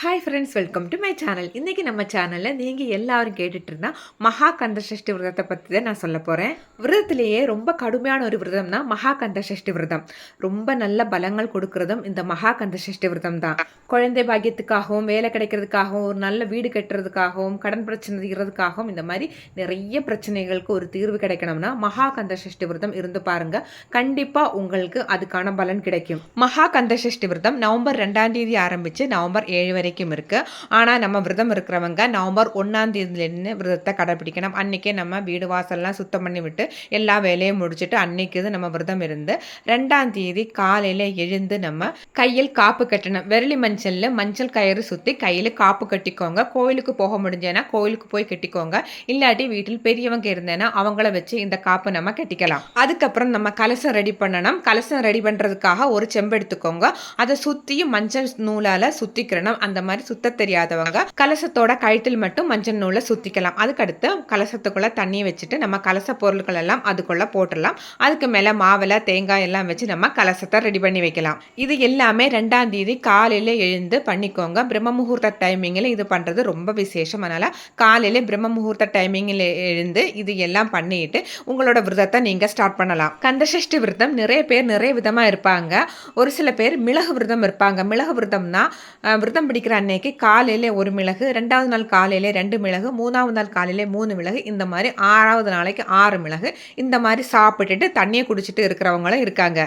Hi friends welcome to my channel இன்றைக்கி நம்ம சேனலில் நீங்கள் எல்லாரும் கேட்டுட்டு இருந்தால் மகா கந்த சஷ்டி விரதத்தை பற்றி தான் நான் சொல்ல போகிறேன் விரதத்திலேயே ரொம்ப கடுமையான ஒரு விரதம்னா மகா கந்த சஷ்டி விரதம். ரொம்ப நல்ல பலங்கள் கொடுக்கறதும் இந்த மகா கந்த சஷ்டி விரதம் தான். குழந்தை பாக்கியத்துக்காகவும் வேலை கிடைக்கிறதுக்காகவும் ஒரு நல்ல வீடு கட்டுறதுக்காகவும் கடன் பிரச்சனை தீர்றதுக்காகவும் இந்த மாதிரி நிறைய பிரச்சனைகளுக்கு ஒரு தீர்வு கிடைக்கணும்னா மகா கந்த சஷ்டி விரதம் இருந்து பாருங்க. கண்டிப்பாக உங்களுக்கு அதுக்கான பலன் கிடைக்கும். மகா கந்த சஷ்டி விரதம் நவம்பர் ரெண்டாம் தேதி ஆரம்பித்து நவம்பர் ஏழு வரைக்கும் இருக்குது ஆனால் நம்ம விரதம் இருக்கிறவங்க நவம்பர் ஒன்றாம் தேதியிலேருந்து விரதத்தை கடைப்பிடிக்கணும் அன்றைக்கே நம்ம வீடு வாசல்லாம் சுத்தம் பண்ணி விட்டு எல்லா வேலையும் முடிச்சுட்டு அன்னைக்கு இது நம்ம விரதம் இருந்து ரெண்டாம் தேதி காலையில் எழுந்து நம்ம கையில் காப்பு கட்டணும். விரலி மஞ்சளில் மஞ்சள் கயிறு சுற்றி கையில் காப்பு கட்டிக்கோங்க. கோயிலுக்கு போக முடிஞ்சேன்னா கோயிலுக்கு போய் கட்டிக்கோங்க. இல்லாட்டி வீட்டில் பெரியவங்க இருந்தேன்னா அவங்கள வச்சு இந்த காப்பு நம்ம கட்டிக்கலாம். அதுக்கப்புறம் நம்ம கலசம் ரெடி பண்ணணும். கலசம் ரெடி பண்ணுறதுக்காக ஒரு செம்பு எடுத்துக்கோங்க. அதை சுற்றியும் மஞ்சள் நூலால் சுற்றிக்கிறணும் அந்த அந்த மாதிரி சுத்த தெரியாதவங்க கலசத்தோட கழுத்தில் மட்டும் மஞ்சள் நூலை சுற்றிக்கலாம் அதுக்கடுத்து கலசத்துக்குள்ளே தண்ணி வச்சுட்டு நம்ம கலச பொருட்கள் எல்லாம் அதுக்குள்ளே போட்டுடலாம். அதுக்கு மேலே மாவில தேங்காய் எல்லாம் வச்சு நம்ம கலசத்தை ரெடி பண்ணி வைக்கலாம். இது எல்லாமே ரெண்டாம் தேதி காலையில் எழுந்து பண்ணிக்கோங்க. பிரம்ம முகூர்த்த டைமிங்கில் இது பண்ணுறது ரொம்ப விசேஷம். அதனால் காலையில் பிரம்ம முகூர்த்த டைமிங்கில் எழுந்து இது எல்லாம் பண்ணிட்டு உங்களோட விரதத்தை நீங்கள் ஸ்டார்ட் பண்ணலாம். கந்தசஷ்டி விரதம் நிறைய பேர் நிறைய விதமாக இருப்பாங்க. ஒரு சில பேர் மிளகு விரதம் இருப்பாங்க. மிளகு விரதம்னா விரதம் பிடிக்க பிடிக்கிற அன்னைக்கு காலையில் ஒரு மிளகு ரெண்டாவது நாள் காலையில் ரெண்டு மிளகு மூணாவது நாள் காலையில் மூணு மிளகு இந்த மாதிரி ஆறாவது நாளைக்கு ஆறு மிளகு இந்த மாதிரி சாப்பிட்டுட்டு தண்ணியை குடிச்சிட்டு இருக்கிறவங்களும் இருக்காங்க.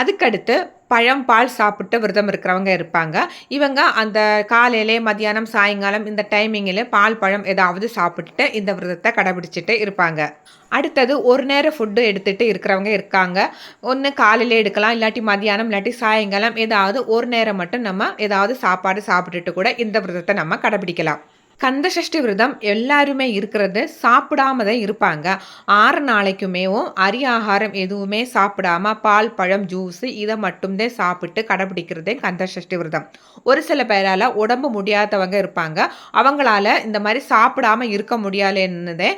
அதுக்கடுத்து பழம் பால் சாப்பிட்டு விரதம் இருக்கிறவங்க இருப்பாங்க. இவங்க அந்த காலையிலே மதியானம் சாயங்காலம் இந்த டைமிங்கில் பால் பழம் ஏதாவது சாப்பிட்டுட்டு இந்த விரதத்தை கடைபிடிச்சிட்டு இருப்பாங்க. அடுத்தது ஒரு நேரம் ஃபுட்டு எடுத்துகிட்டு இருக்கிறவங்க இருக்காங்க. ஒன்று காலையில் எடுக்கலாம் இல்லாட்டி மதியானம் இல்லாட்டி சாயங்காலம் ஏதாவது ஒரு நேரம் மட்டும் நம்ம ஏதாவது சாப்பாடு சாப்பிட்டுட்டு கூட இந்த விரதத்தை நம்ம கடைபிடிக்கலாம். கந்தசஷ்டி விரதம் எல்லாருமே இருக்கிறது சாப்பிடாம தான் இருப்பாங்க. ஆறு நாளைக்குமேவும் அரி ஆகாரம் எதுவுமே சாப்பிடாம பால் பழம் ஜூஸ் இதை மட்டும்தான் சாப்பிட்டு கடைபிடிக்கிறதே கந்தசஷ்டி விரதம். ஒரு சில பேரால் உடம்பு முடியாதவங்க இருப்பாங்க. அவங்களால இந்த மாதிரி சாப்பிடாம இருக்க முடியலன்னதே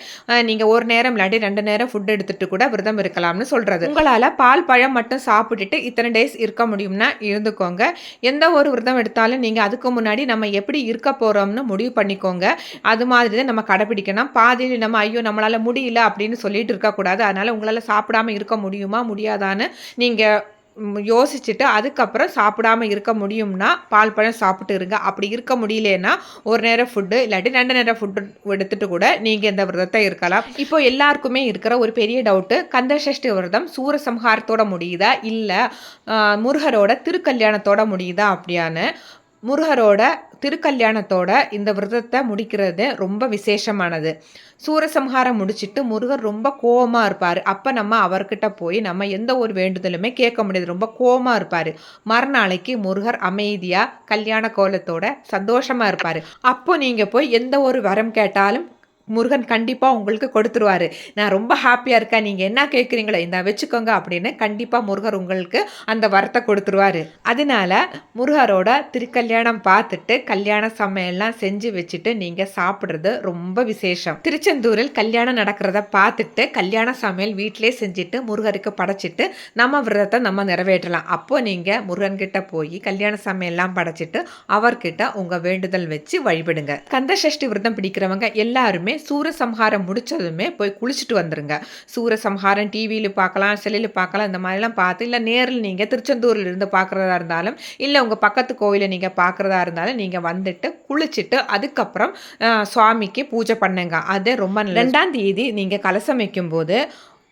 நீங்கள் ஒரு நேரம் இல்லாட்டி ரெண்டு நேரம் ஃபுட் எடுத்துட்டு கூட விரதம் இருக்கலாம்னு சொல்கிறது உங்களால் பால் பழம் மட்டும் சாப்பிட்டுட்டு இத்தனை டேஸ் இருக்க முடியும்னா இருந்துக்கோங்க. எந்த ஒரு விரதம் எடுத்தாலும் நீங்கள் அதுக்கு முன்னாடி நம்ம எப்படி இருக்க போகிறோம்னு முடிவு பண்ணிக்கோ வச்சுக்கோங்க. அது மாதிரி தான் நம்ம கடைப்பிடிக்கணும் பாதியில் நம்ம ஐயோ நம்மளால் முடியல அப்படின்னு சொல்லிட்டு இருக்கக்கூடாது அதனால் உங்களால் சாப்பிடாம இருக்க முடியுமா முடியாதான்னு நீங்கள் யோசிச்சுட்டு அதுக்கப்புறம் சாப்பிடாம இருக்க முடியும்னா பால் பழம் சாப்பிட்டு இருங்க. அப்படி இருக்க முடியலன்னா ஒரு நேரம் ஃபுட்டு இல்லாட்டி ரெண்டு நேரம் ஃபுட்டு எடுத்துட்டு கூட நீங்கள் இந்த விரதத்தை இருக்கலாம். இப்போ எல்லாருக்குமே இருக்கிற ஒரு பெரிய டவுட்டு கந்தசஷ்டி விரதம் சூரசம்ஹாரத்தோட முடியுதா? இல்லை முருகரோட திருக்கல்யாணத்தோட முடியுதா? அப்படியான்னு முருகரோட திருக்கல்யாணத்தோட இந்த விரதத்தை முடிக்கிறது ரொம்ப விசேஷமானது. சூரசம்ஹாரம் முடிச்சிட்டு முருகர் ரொம்ப கோவமாக இருப்பார். அப்போ நம்ம அவர்கிட்ட போய் நம்ம எந்த ஒரு வேண்டுதலுமே கேட்க முடியாது. ரொம்ப கோவமாக இருப்பார். மறுநாளைக்கு முருகர் அமைதியாக கல்யாண கோலத்தோட சந்தோஷமாக இருப்பார். அப்போ நீங்கள் போய் எந்த ஒரு வரம் கேட்டாலும் முருகன் கண்டிப்பாக உங்களுக்கு கொடுத்துருவாரு. நான் ரொம்ப ஹாப்பியாக இருக்கேன். நீங்கள் என்ன கேட்குறீங்களோ இந்த வச்சுக்கோங்க அப்படின்னு கண்டிப்பாக முருகர் உங்களுக்கு அந்த வரத்தை கொடுத்துருவாரு. அதனால முருகரோட திருக்கல்யாணம் பார்த்துட்டு கல்யாண சமையல்லாம் செஞ்சு வச்சுட்டு நீங்கள் சாப்பிட்றது ரொம்ப விசேஷம். திருச்செந்தூரில் கல்யாணம் நடக்கிறத பார்த்துட்டு கல்யாண சமையல் வீட்டிலே செஞ்சுட்டு முருகருக்கு படைச்சிட்டு நம்ம விரதத்தை நம்ம நிறைவேற்றலாம். அப்போ நீங்கள் முருகன்கிட்ட போய் கல்யாண சமையல்லாம் படைச்சிட்டு அவர்கிட்ட உங்கள் வேண்டுதல் வச்சு வழிபடுங்க. கந்த சஷ்டி விரதம் பிடிக்கிறவங்க எல்லாருமே சூரசம்ஹாரம் முடித்ததுமே போய் குளிச்சுட்டு வந்துடுங்க சூரசம்ஹாரம் டிவியில் பார்க்கலாம் செல்லில் பார்க்கலாம் இந்த மாதிரிலாம் பார்த்து இல்லை நேரில் நீங்கள் திருச்செந்தூரில் இருந்து பார்க்குறதா இருந்தாலும் இல்லை உங்கள் பக்கத்து கோயிலை நீங்கள் பார்க்குறதா இருந்தாலும் நீங்கள் வந்துட்டு குளிச்சுட்டு அதுக்கப்புறம் சுவாமிக்கு பூஜை பண்ணுங்க. அது ரொம்ப ரெண்டாம் தேதி நீங்கள் கலசம் வைக்கும்போது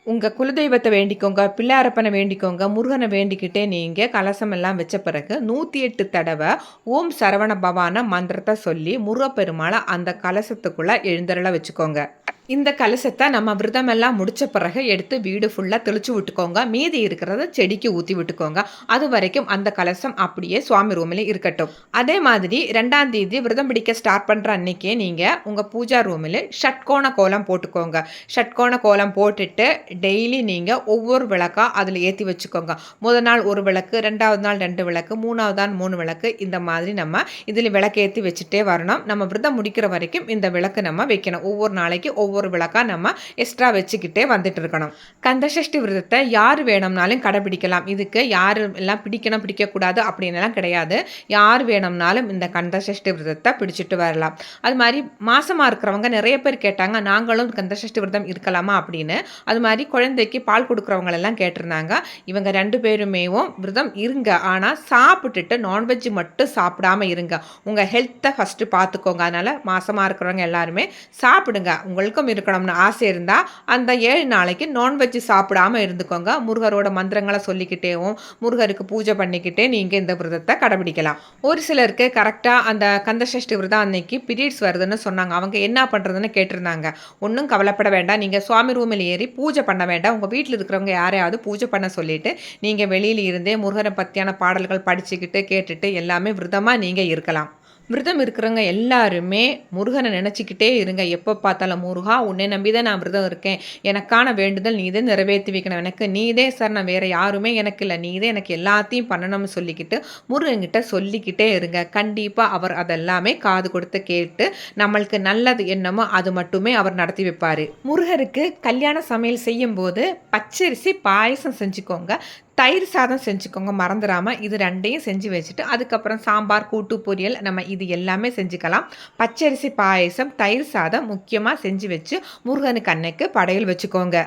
உங்கள் குலதெய்வத்தை வேண்டிக்கோங்க பிள்ளையாரப்பனை வேண்டிக்கோங்க முருகனை வேண்டிக்கிட்டே நீங்கள் கலசம் எல்லாம் வச்ச பிறகு நூற்றி எட்டு தடவை ஓம் சரவண பவான மந்திரத்தை சொல்லி முருகப்பெருமாளை அந்த கலசத்துக்குள்ளே எழுந்தருளை வச்சுக்கோங்க. இந்த கலசத்தை நம்ம விரதம் எல்லாம் பிறகு எடுத்து வீடு ஃபுல்லாக தெளிச்சு விட்டுக்கோங்க. மீதி இருக்கிறத செடிக்கு ஊற்றி விட்டுக்கோங்க. அது வரைக்கும் அந்த கலசம் அப்படியே சுவாமி ரூமில் இருக்கட்டும். அதே மாதிரி ரெண்டாம் தேதி விரதம் பிடிக்க ஸ்டார்ட் பண்ணுற அன்னைக்கே நீங்கள் உங்கள் பூஜா ரூமில் ஷட்கோண கோலம் போட்டுக்கோங்க. ஷட்கோண கோலம் போட்டுட்டு டெய்லி நீங்கள் ஒவ்வொரு விளக்காக அதில் ஏற்றி வச்சுக்கோங்க. முதல் நாள் ஒரு விளக்கு ரெண்டாவது நாள் ரெண்டு விளக்கு மூணாவது நாள் மூணு விளக்கு இந்த மாதிரி நம்ம இதில் விளக்கு ஏற்றி வச்சுட்டே வரணும். நம்ம விரதம் முடிக்கிற வரைக்கும் இந்த விளக்கு நம்ம வைக்கணும். ஒவ்வொரு நாளைக்கு ஒவ்வொரு ஒவ்வொரு விளக்காக நம்ம எக்ஸ்ட்ரா வச்சுக்கிட்டே வந்துட்டு இருக்கணும். கந்தசஷ்டி விரதத்தை யார் வேணும்னாலும் கடைபிடிக்கலாம். இதுக்கு யார் எல்லாம் பிடிக்கணும் பிடிக்கக்கூடாது அப்படின்லாம் கிடையாது. யார் வேணும்னாலும் இந்த கந்தசஷ்டி விரதத்தை பிடிச்சிட்டு வரலாம். அது மாதிரி மாசமாக இருக்கிறவங்க நிறைய பேர் கேட்டாங்க நாங்களும் கந்தசஷ்டி விரதம் இருக்கலாமா? அப்படின்னு. அது மாதிரி குழந்தைக்கு பால் கொடுக்குறவங்களெல்லாம் கேட்டிருந்தாங்க. இவங்க ரெண்டு பேருமேவும் விரதம் இருங்க. ஆனால் சாப்பிட்டுட்டு நான்வெஜ் மட்டும் சாப்பிடாம இருங்க. உங்கள் ஹெல்த்தை ஃபஸ்ட்டு பார்த்துக்கோங்க அதனால் மாசமாக இருக்கிறவங்க எல்லாருமே சாப்பிடுங்க. உங்களுக்கு உங்களுக்கும் இருக்கணும்னு ஆசை இருந்தால் அந்த ஏழு நாளைக்கு நான்வெஜ் சாப்பிடாம இருந்துக்கோங்க. முருகரோட மந்திரங்களை சொல்லிக்கிட்டேவும் முருகருக்கு பூஜை பண்ணிக்கிட்டே நீங்கள் இந்த விரதத்தை கடைபிடிக்கலாம். ஒரு சிலருக்கு கரெக்டாக அந்த கந்தசஷ்டி விரதம் அன்னைக்கு பீரியட்ஸ் வருதுன்னு சொன்னாங்க. அவங்க என்ன பண்ணுறதுன்னு கேட்டிருந்தாங்க. ஒன்றும் கவலைப்பட வேண்டாம். நீங்கள் சுவாமி ரூமில் ஏறி பூஜை பண்ண வேண்டாம். உங்கள் வீட்டில் இருக்கிறவங்க யாரையாவது பூஜை பண்ண சொல்லிட்டு நீங்கள் வெளியில் இருந்தே முருகரை பற்றியான பாடல்கள் படிச்சுக்கிட்டு கேட்டுட்டு எல்லாமே விரதமாக நீங்கள் இருக்கலாம். விரதம் இருக்கிறவங்க எல்லாருமே முருகனை நினச்சிக்கிட்டே இருங்க. எப்போ பார்த்தாலும் முருகா உன்னை நம்பி தான் நான் விரதம் இருக்கேன். எனக்கான வேண்டுதல் நீதே நிறைவேற்றி வைக்கணும் எனக்கு நீதே சார் நான் வேறு யாருமே எனக்கு இல்லை. நீதே எனக்கு எல்லாத்தையும் பண்ணணும்னு சொல்லிக்கிட்டு முருகன்கிட்ட சொல்லிக்கிட்டே இருங்க. கண்டிப்பாக அவர் அதெல்லாமே காது கொடுத்து கேட்டு நம்மளுக்கு நல்லது என்னமோ அது மட்டுமே அவர் நடத்தி வைப்பார். முருகருக்கு கல்யாண சமையல் செய்யும்போது பச்சரிசி பாயசம் செஞ்சுக்கோங்க. தயிர் சாதம் செஞ்சுக்கோங்க மறந்துடாமல் இது ரெண்டையும் செஞ்சு வச்சுட்டு அதுக்கப்புறம் சாம்பார் கூட்டு பொரியல் நம்ம இது எல்லாமே செஞ்சுக்கலாம். பச்சரிசி பாயசம் தயிர் சாதம் முக்கியமாக செஞ்சு வச்சு முருகனுக்கு அன்னைக்கு படையல் வச்சுக்கோங்க.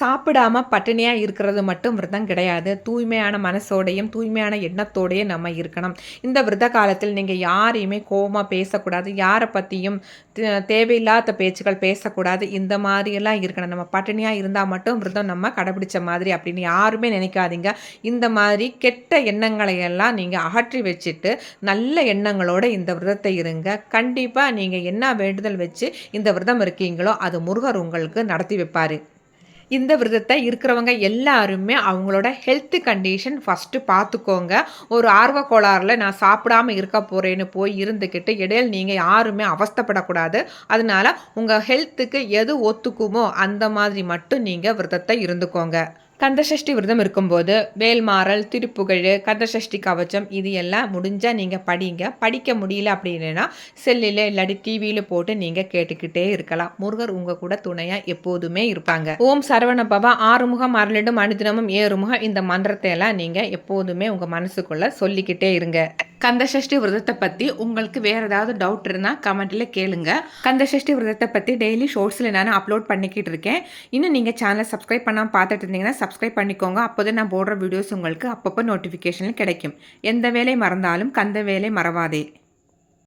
சாப்பிடாம பட்டினியாக இருக்கிறது மட்டும் விரதம் கிடையாது. தூய்மையான மனசோடையும் தூய்மையான எண்ணத்தோடையும் நம்ம இருக்கணும். இந்த விரத காலத்தில் நீங்கள் யாரையுமே கோபமாக பேசக்கூடாது. யாரை பற்றியும் தேவையில்லாத பேச்சுக்கள் பேசக்கூடாது. இந்த மாதிரியெல்லாம் இருக்கணும். நம்ம பட்டினியாக இருந்தால் மட்டும் விரதம் நம்ம கடைபிடிச்ச மாதிரி அப்படின்னு யாருமே நினைக்காதீங்க. இந்த மாதிரி கெட்ட எண்ணங்களை எல்லாம் நீங்கள் அகற்றி வச்சுட்டு நல்ல எண்ணங்களோடு இந்த விரதத்தை இருங்க. கண்டிப்பாக நீங்கள் என்ன வேண்டுதல் வச்சு இந்த விரதம் இருக்கீங்களோ அது முருகர் உங்களுக்கு நடத்தி வைப்பார். இந்த விரதத்தை இருக்கிறவங்க எல்லாருமே அவங்களோட ஹெல்த் கண்டிஷன் ஃபஸ்ட்டு பார்த்துக்கோங்க ஒரு ஆர்வ கோளாறில் நான் சாப்பிடாம இருக்க போகிறேன்னு போய் இருந்துக்கிட்டு இடையில் நீங்கள் யாருமே அவஸ்தப்படக்கூடாது. அதனால உங்கள் ஹெல்த்துக்கு எது ஒத்துக்குமோ அந்த மாதிரி மட்டும் நீங்கள் விரதத்தை இருந்துக்கோங்க. கந்தசஷ்டி விரதம் இருக்கும்போது வேல்மாறல் திருப்புகழ் கந்தசஷ்டி கவச்சம் இது எல்லாம் முடிஞ்சால் நீங்கள் படிங்க. படிக்க முடியல அப்படின்னா செல்லில் இல்லாட்டி டிவியில் போட்டு நீங்கள் கேட்டுக்கிட்டே இருக்கலாம். முருகர் உங்கள் கூட துணையாக எப்போதுமே இருப்பாங்க. ஓம் சரவண பவா ஆறுமுகம் அருளிடும் அனுதினமும் ஏறுமுகம் இந்த மந்திரத்தை எல்லாம் நீங்கள் எப்போதுமே உங்கள் மனசுக்குள்ளே சொல்லிக்கிட்டே இருங்க. கந்தசஷ்டி விரதத்தை பற்றி உங்களுக்கு வேறு ஏதாவது டவுட் இருந்தால் கமெண்ட்டில் கேளுங்க. கந்தசஷ்டி விரதத்தை பற்றி டெய்லி ஷோர்ட்ஸில் நான் அப்லோட் பண்ணிக்கிட்டு இருக்கேன். இன்னும் நீங்கள் சேனலை சப்ஸ்கிரைப் பண்ணாமல் பார்த்துட்டு இருந்தீங்கன்னா சப்ஸ்கிரைப் பண்ணிக்கோங்க. அப்போதே நான் போடுற வீடியோஸ் உங்களுக்கு அப்பப்போ நோட்டிஃபிகேஷனில் கிடைக்கும். எந்த வேலை மறந்தாலும் கந்த வேலை மறவாதே.